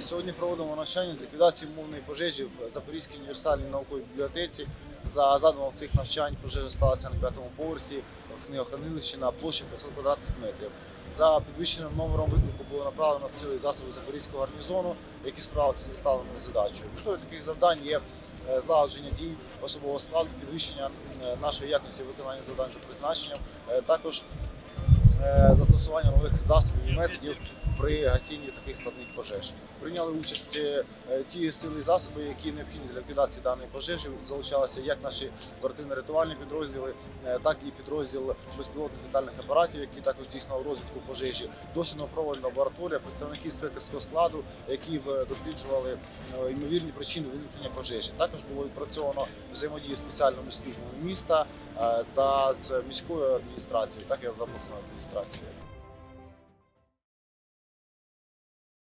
Сьогодні проводимо навчання з ліквідації мовної пожежі в Запорізькій універсальній науковій бібліотеці. За задумом цих навчань пожежа сталася на п'ятому поверсі в книгохранилищі на площі 500 квадратних метрів. За підвищеним номером виклику було направлено сили засоби Запорізького гарнізону, які справилися з поставленою задачею. Метою таких завдань є е, злагодження дій особового складу, підвищення е, нашої якості виконання завдань за призначенням, е, також застосування нових засобів і методів при гасінні таких складних пожеж. Прийняли участь е, ті сили і засоби, які необхідні для ліквідації даної пожежі. Залучалися як наші оперативно-рятувальні підрозділи, е, так і підрозділ безпілотних літальних апаратів, які також здійснював розвідку пожежі. Дослідно проводна лабораторія, представники інспекторського складу, які досліджували е, ймовірні причини виникнення пожежі. Також було відпрацьовано взаємодію з спеціальними службами міста та з міською адміністрацією, так і з обласною адміністрацією.